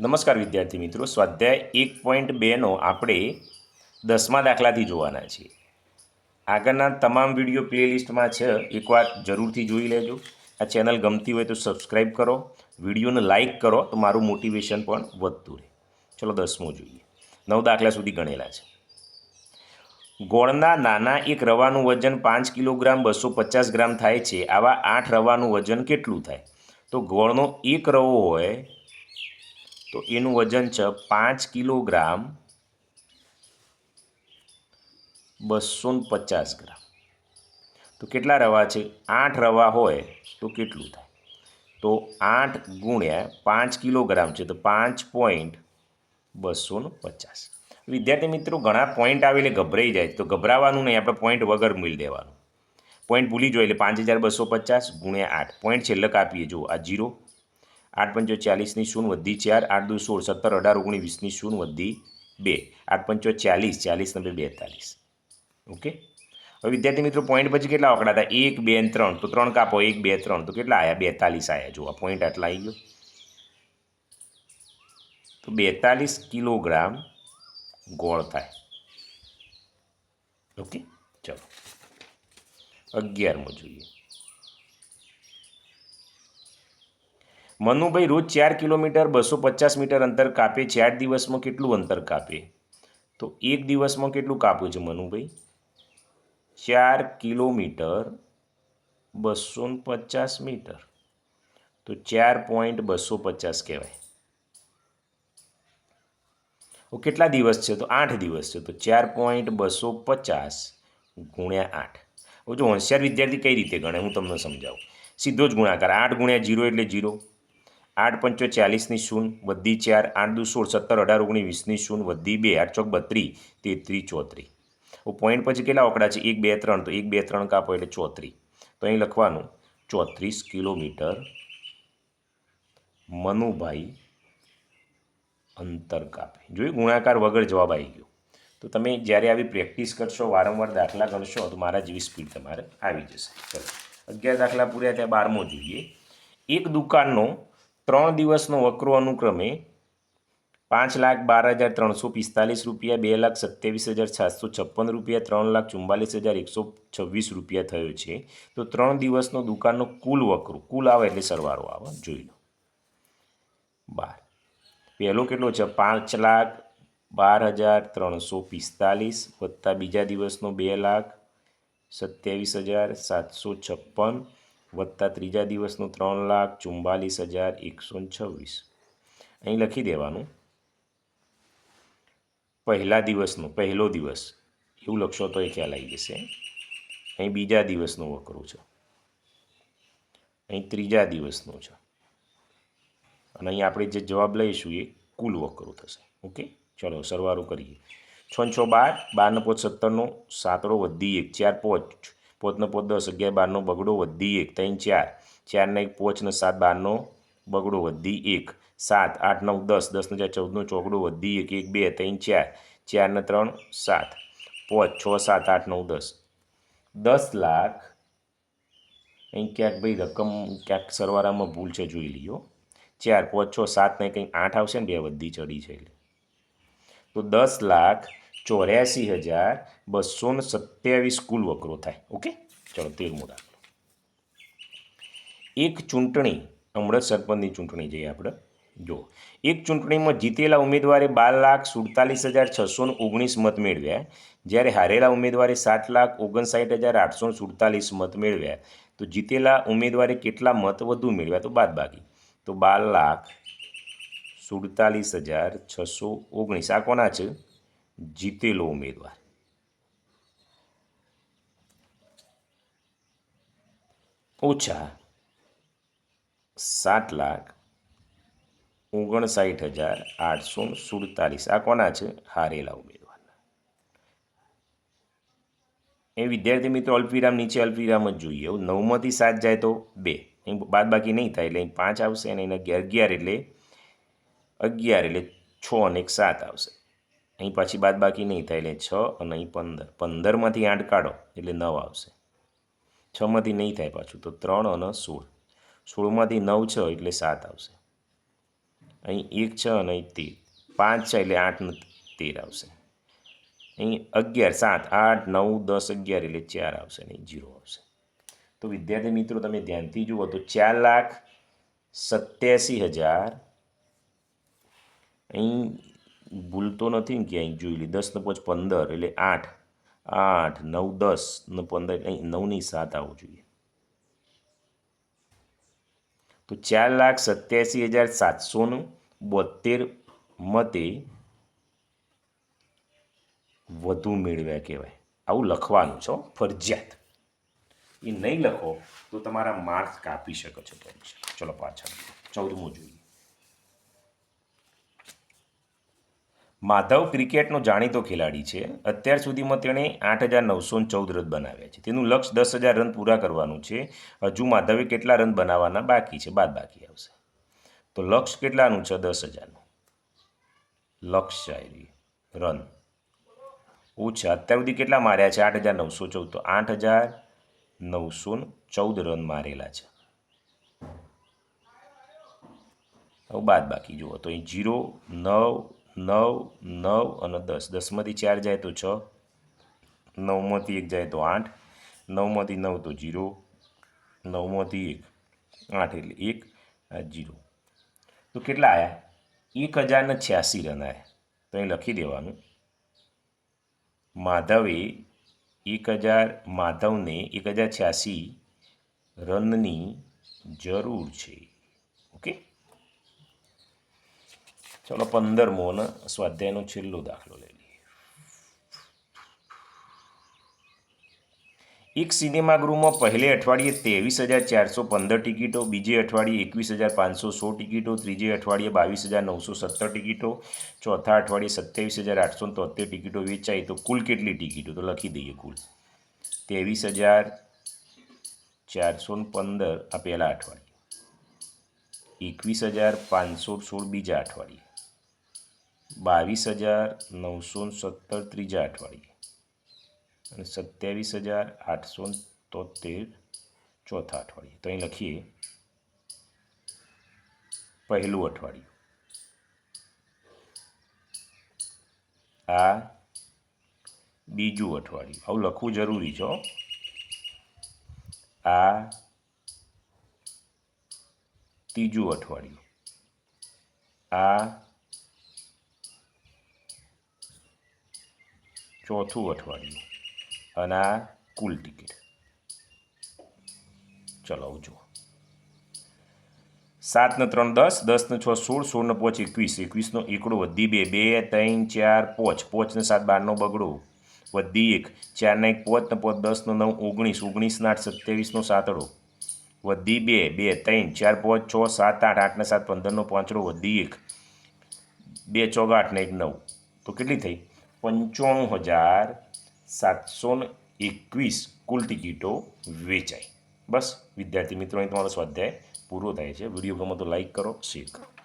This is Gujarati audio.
નમસ્કાર વિદ્યાર્થી મિત્રો, સ્વાધ્યાય એક પોઈન્ટ બેનો આપણે દસમા દાખલાથી જોવાના છીએ. આગળના તમામ વીડિયો પ્લેલિસ્ટમાં છે, એકવાર જરૂરથી જોઈ લેજો. આ ચેનલ ગમતી હોય તો સબસ્ક્રાઈબ કરો, વિડીયોને લાઇક કરો તો મારું મોટિવેશન પણ વધતું રહે. ચલો દસમો જોઈએ. નવ દાખલા સુધી ગણેલા છે. ગોળના નાના એક રવાનું વજન પાંચ કિલોગ્રામ બસો પચાસ ગ્રામ થાય છે. આવા આઠ રવાનું વજન કેટલું થાય? તો ગોળનો એક રવો હોય તો એનું વજન છે પાંચ કિલોગ્રામ બસો પચાસ ગ્રામ. તો કેટલા રવા છે? આઠ રવા હોય તો કેટલું થાય? તો આઠ ગુણ્યા પાંચ કિલોગ્રામ છે તો પાંચ પોઈન્ટ બસો પચાસ. વિદ્યાર્થી મિત્રો, ઘણા પોઈન્ટ આવે એટલે ગભરાઈ જાય તો ગભરાવાનું નહીં, આપણે પોઈન્ટ વગર મિલ દેવાનું. પોઈન્ટ ભૂલી જોઈએ એટલે પાંચ હજાર બસો પચાસ ગુણ્યા આઠ. પોઈન્ટ છેલ્લે કાપીએ. જુઓ, આ જીરો આઠ પંચો ચાલીસની શૂન વધી ચાર, આઠ દુ સોળ, સત્તર, અઢાર ઓગણીસ વીસની શૂન વધી બે. આઠ પંચો ચાલીસ ચાલીસ નંબર બેતાલીસ. ઓકે? હવે વિદ્યાર્થી મિત્રો પોઈન્ટ પછી કેટલા આંકડા હતા? એક, બે ત્રણ. તો ત્રણ કાપો, એક, બે, ત્રણ. તો કેટલા આવ્યા બેતાલીસ આવ્યા જોવા પોઈન્ટ આટલા આવી ગયો. તો બેતાલીસ કિલોગ્રામ ગોળ થાય. ઓકે? ચલો. અગિયારમો જોઈએ. મનુભાઈ રોજ ચાર કિલોમીટર, બસો પચાસ મીટર અંતર કાપે ચાર દિવસમાં કેટલું અંતર કાપે? તો એક દિવસમાં કેટલું કાપવું છે મનુભાઈ? ચાર કિલોમીટર, બસો પચાસ મીટર. તો ચાર પોઈન્ટ બસો પચાસ કહેવાય. કેટલા દિવસ છે? તો આઠ દિવસ છે. તો ચાર પોઈન્ટ બસો પચાસ ગુણ્યા આઠ. હવે જો હોશિયાર વિદ્યાર્થી કઈ રીતે ગણે? હું તમને સમજાવું. સીધો જ ગુણાકાર. આઠ ગુણ્યા જીરો એટલે જીરો. આઠ પંચો ચાલીસની શૂન વધી ચાર, આઠ દુ સોળ, સત્તર, અઢાર, ઓગણીસની શૂન્ય, વધી બે, આઠ ચોક બત્રીસ, તેત્રીસ ચોત્રી પોઈન્ટ પછી કેટલા આંકડા છે? એક, બે, ત્રણ. તો એક, બે, ત્રણ કાપો એટલે ચોત્રી તો અહીં લખવાનું, ચોત્રીસ કિલોમીટર મનુભાઈ અંતર કાપે. જોયું? ગુણાકાર વગર જવાબ આવી ગયો. તો તમે જ્યારે આવી પ્રેક્ટિસ કરશો, વારંવાર દાખલા ગણશો, તો મારા જેવી સ્પીડ તમારે આવી જશે. ચલો. અગિયાર દાખલા પૂર્યા, ત્યાં બારમો જોઈએ. એક દુકાનનો ત્રણ દિવસનો વકરો અનુક્રમે પાંચ લાખ બાર હજાર ત્રણસો પિસ્તાલીસ રૂપિયા, બે લાખ સત્યાવીસ હજાર સાતસો છપ્પન રૂપિયા, ત્રણ લાખ ચુમ્માલીસ હજાર એકસો છવ્વીસ રૂપિયા થયો છે. તો ત્રણ દિવસનો દુકાનનો કુલ વકરો, કુલ આવે એટલે સરવારો આવે, જોઈ લો. બાર. પહેલો કેટલો છે? પાંચ લાખ બાર હજાર ત્રણસો પિસ્તાલીસ વત્તા બીજા દિવસનો બે લાખ સત્યાવીસ હજાર સાતસો છપ્પન વત્તા ત્રીજા દિવસનું ત્રણ લાખ ચુમ્બાલીસ હજાર એકસો છવ્વીસ. અહીં લખી દેવાનું. પહેલા દિવસનો, પહેલો દિવસ. એવું લખશો તો એ ખ્યાલ આવી જશે. અહીં બીજા દિવસનો વકરો છે. અહીં ત્રીજા દિવસનો છે. અને અહીં આપણે જે જવાબ લઈશું એ કુલ વકરો થશે. ઓકે? ચલો, સરવારો કરીએ. છ છ બાર બારનો પોચ સત્તરનો સાતડો વધી એક, ચાર પોચ. પોચનો પોચ દસ અગિયાર બારનો બગડો વધી એક, ત્રણ, ચાર. ચારને એક પોચને સાત, બારનો બગડો વધી એક. સાત, આઠ, નવ, દસ દસને ચાર, ચૌદનો ચોકડો વધી એક એક, બે, ત્રણ, ચાર. ચારને ત્રણ, સાત. પોચ, છ, સાત, આઠ, નવ, દસ. દસ લાખ. અહીં ક્યાંક ભાઈ રકમ, ક્યાંક સરવાળામાં ભૂલ છે, જોઈ લ્યો. ચાર, પાંચ, છ, સાત ને કંઈક આઠ આવશે ને, બે વધી ચડી છે એટલે. તો દસ લાખ ચોર્યાસી હજાર બસો ને સત્યાવીસ કુલ વકરો થાય. ઓકે? ચલો તેરમો દાખલો એક ચૂંટણી, હમણાં સરપંચની ચૂંટણી જઈએ આપણે. જો, એક ચૂંટણીમાં જીતેલા ઉમેદવારે બાર લાખ સુડતાલીસ હજાર છસો ઓગણીસ મત મેળવ્યા. જ્યારે હારેલા ઉમેદવારે સાત લાખ ઓગણસાઠ હજાર આઠસો સુડતાલીસ મત મેળવ્યા. તો જીતેલા ઉમેદવારે કેટલા મત વધુ મેળવ્યા? તો બાદ બાકી તો બાર લાખ સુડતાલીસ હજાર છસો ઓગણીસ. આ કોના છે? જીતેલો ઉમેદવાર. ઓછા સાત લાખ ઓગણસાઠ હજાર આઠસો સુડતાલીસ. આ કોના છે? હારેલા ઉમેદવારના. એ વિદ્યાર્થી મિત્રો, અલ્પવિરામ નીચે, અલ્પવિરામ જ જોઈએ. નવમાંથી સાત જાય તો બે. અહીં બાદ નહીં થાય એટલે અહીં પાંચ આવશે અને અગિયાર અગિયાર એટલે અગિયાર એટલે છ અને એક સાત આવશે. અહીં પાછી બાદ બાકી નહીં થાય એટલે છ અને અહીં પંદર. પંદરમાંથી આઠ કાઢો એટલે નવ આવશે. છમાંથી નહીં થાય પાછું તો ત્રણ અને સોળ. સોળમાંથી નવ છ એટલે સાત આવશે. અહીં એક છ અને અહીં તેર. પાંચ છે એટલે આઠ ને તેર આવશે. અહીં અગિયાર, સાત, આઠ, નવ, દસ, અગિયાર એટલે ચાર આવશે નહીં જીરો આવશે. તો વિદ્યાર્થી મિત્રો તમે ધ્યાનથી જુઓ તો ચાર લાખ સત્યાસી હજાર. અહીં ભૂલતો નથી ને કે જોઈ લે. દસ ને પાંચ પંદર, એટલે આઠ. આઠ, નવ, દસ ને પંદર અહીં નવની સાત આવવું જોઈએ. તો ચાર લાખ સત્યાસી હજાર સાતસોનું બોતેર મતે વધુ મેળવ્યા કહેવાય. આવું લખવાનું છો ફરજિયાત. એ નહીં લખો તો તમારા માર્ક્સ કાપી શકો છો. પરીક્ષા ચલો પાછળ. ચૌદમું જોઈએ. માધવ ક્રિકેટનો જાણીતો ખેલાડી છે. અત્યાર સુધીમાં તેણે આઠ હજાર નવસો ચૌદ રન બનાવ્યા છે. તેનું લક્ષ્ય દસ હજાર રન પૂરા કરવાનું છે. હજુ માધવે કેટલા રન બનાવવાના બાકી છે? બાદ બાકી આવશે. તો લક્ષ્ય કેટલાનું છે? દસ હજારનું. લક્ષ્ય આવી રન. ઓછા. અત્યાર સુધી કેટલા માર્યા છે? આઠ હજાર નવસો ચૌદ. તો આઠ હજાર નવસો ચૌદ રન મારેલા છે. હવે બાદ બાકી જુઓ. તો અહીં જીરો, નવ નવ નવ અને દસ. દસમાંથી ચાર જાય તો છ, નવમાંથી એક જાય તો આઠ, નવમાંથી નવ તો જીરો, નવમાંથી એક, આઠ એટલે એક, આ જીરો. તો કેટલા આવ્યા એક હજાર ને છ્યાસી રન આવ્યા તો અહીં લખી દેવાનું. માધવે એક હજાર, માધવને એક હજાર છ્યાસી રનની જરૂર છે. ઓકે? ચલો પંદરમો અને સ્વાધ્યાયનો છેલ્લો દાખલો લઈ લઈએ એક સિનેમાગૃહમાં પહેલે અઠવાડિયે ત્રેવીસ હજાર ચારસો પંદર ટિકિટો બીજે અઠવાડિયે એકવીસ હજાર પાંચસો સો ટિકિટો ત્રીજે અઠવાડિયે બાવીસ હજાર નવસો સત્તર ટિકિટો ચોથા અઠવાડિયે સત્યાવીસ હજાર આઠસો તોતેર ટિકિટો વેચાઈ તો કુલ કેટલી ટિકિટો તો લખી દઈએ કુલ ત્રેવીસ હજાર ચારસો પંદર આ પહેલાં અઠવાડિયે એકવીસ હજાર પાંચસો સોળ બીજા અઠવાડિયે બાવીસ હજાર નવસો સત્તર ત્રીજા અઠવાડિયે અને સત્યાવીસ હજાર આઠસો તોતેર ચોથા અઠવાડિયે. તો અહીં લખીએ, પહેલું અઠવાડિયું. આ બીજું અઠવાડિયું. આવું લખવું જરૂરી છે આ ત્રીજું અઠવાડિયું. આ ચોથું અઠવાડિયું. અને આ કુલ ટિકિટ. ચલો જુઓ. સાતને ત્રણ દસ દસ ને છ સોળ, સોળને પાંચ એકવીસ. એકવીસનો એકડો વધી બે બે, ત્રણ, ચાર, પાંચ. પોચને સાત, બારનો બગડો વધી એક. ચાર ને એક પાંચ પોચ પાંચ દસ નવ, ઓગણીસ. ઓગણીસને આઠ, સત્યાવીસનો સાતડો વધી બે બે, ત્રણ, ચાર, પાંચ, છ, સાત, આઠ. આઠને સાત, પંદરનો પાંચડો વધી એક. બે ચોગ આઠને એક નવ. તો કેટલી થઈ? પંચાણું હજાર સાતસો એકવીસ કુલ ટિકિટો વેચાઈ. બસ, વિદ્યાર્થી મિત્રો તમારો સ્વાધ્યાય પૂરો થાય છે. વીડિયો ગમો તો લાઈક કરો, શેર કરો.